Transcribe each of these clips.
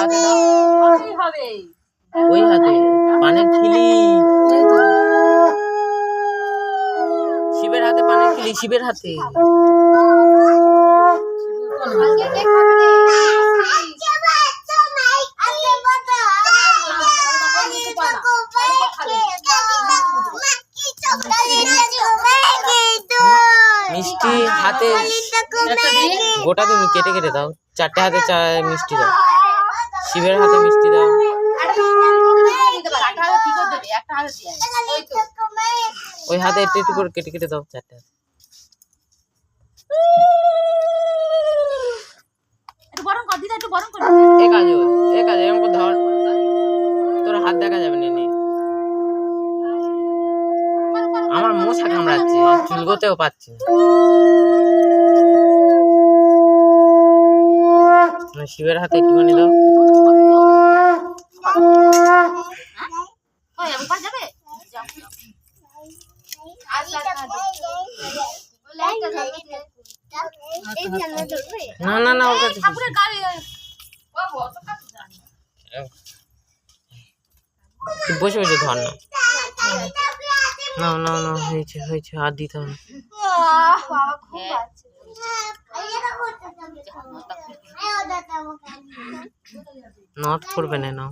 হবে ওই হাতে পানের খিলি শিবের হাতে পানের খিলি শিবের হাতে মিষ্টি হাতে গোটা তুমি কেটে কেটে দাও। চারটে হাতে চা মিষ্টি দাও। শিবের হাতে মিষ্টি দাও। ওই হাতে একটু একটু করে কেটে কেটে দাও চারটে। তোর হাত দেখা যাবে নে। আমার মশা কামড়াচ্ছে, চুলগোতেও পাচ্ছি। শিবের হাতে একটুখানি দাও। না না না ওর কাছে বসে বসে ধর না। না না না হয়েছে হয়েছে আর দিতে হবে। নট করবে না নাও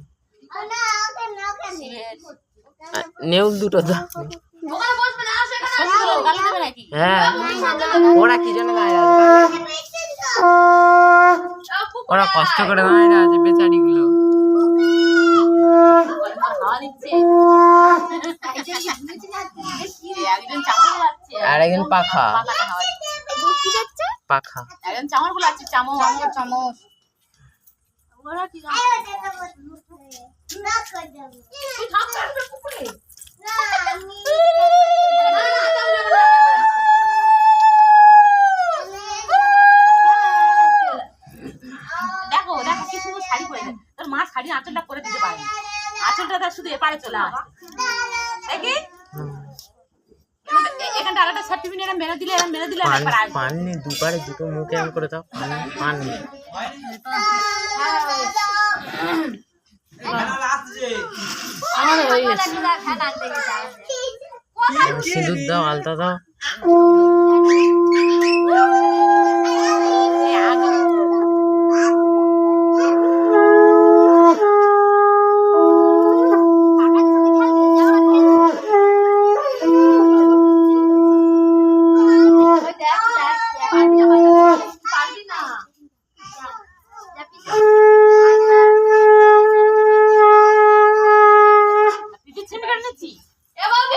নেউল দুটো দাও। না নাকি? হ্যাঁ। ওরা কি জন্য ওরা কষ্ট করে দাঁড়িয়ে আছে বেচারি গুলো হাওয়া দিচ্ছে একজন চামচ লাগছে আর একজন পাখা। পাখা। দেখো দেখো কি সুন্দর শাড়ি পরেছে তোর মা শাড়ি আঁচলটা করে দিতে পারে আঁচলটা তার শুধু এপারে চলে আসে দেখি। এ- এখানটা সার্টিফিকেট এরম মেরে দিলে এরম মেরে দিলে পান পাননি দুপারে পান নেই দুবারে দুটো মুখে এরম করে দাও। পান পান নেই আমার হয়ে গেছে। সিঁদুর দাও আলতা দাও এই আগে পারবি না দিদি ছেলে কাটছি এ বাবু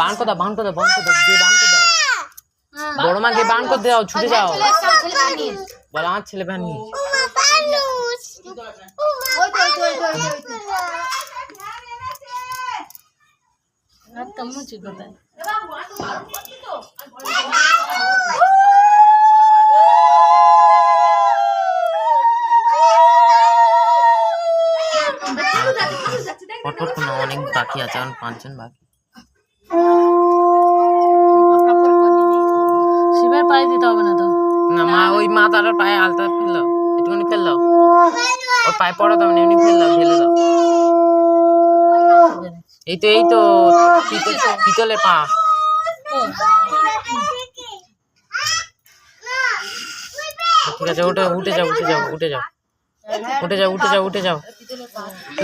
বান দাও বান দাও বান দাও দিয়ে বান দাও বড় মা গিয়ে বান দাও ছুটে যাও। বলো আমার ছেলে কোনো অনেক বাকি আছে এখন পাঁচজন বাকি। তার পায়ে আলতা ফেলল। একটুখানি ফেলল। ওর পায়ে পড়া দাও এমনি ফেলল, ফেলে দাও। এই তো এই তো, পিতলে পা। ঠিক আছে, উঠে উঠে যাও উঠে যাও উঠে যাও। উঠে যাও উঠে যাও উঠে যাও।